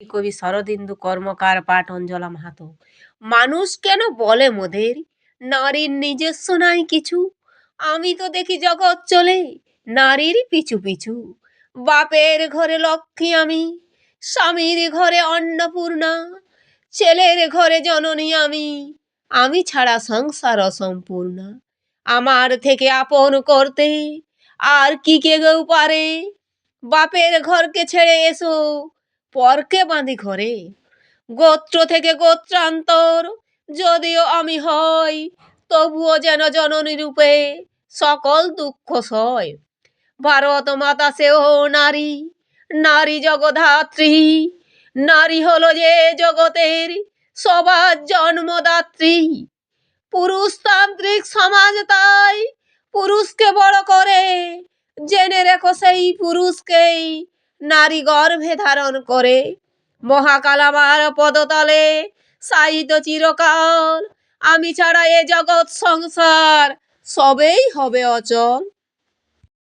কবি শরদিন্দু কর্মকার পাঠ অঞ্জলা মাহাতো মানুষ কেন বলে মোদের? নারীর নিজস্ব নাই কিছু। আমি তো দেখি জগৎ চলে, নারীর পিছু পিছু। বাপের ঘরে লক্ষ্মী আমি, স্বামীর ঘরে অন্নপূর্ণা, ছেলের ঘরে জননী আমি আমি ছাড়া সংসার অসম্পূর্ণা। আমার থেকে আপন করতে আর কি কেউ পারে? বাপের ঘরকে ছেড়ে এসো পরকে বাঁধি ঘরে। গোত্র থেকে গোত্রান্তর যদিও আমি হই, তবুও যেন জননী রূপে সকল দুঃখ সয়। ভারত মাতা সেও নারী নারী জগধাত্রী, নারী হলো যে জগতের সবার জন্মদাত্রী। পুরুষতান্ত্রিক সমাজ তাই পুরুষকে বড় করে, জেনে রেখো সেই পুরুষকেই নারী গর্ভে ধারণ করে। মহাকাল আমার পদতলে সাহিত্য চিরকাল। আমি ছাড়া এ জগৎ সংসার সবেই হবে অচল।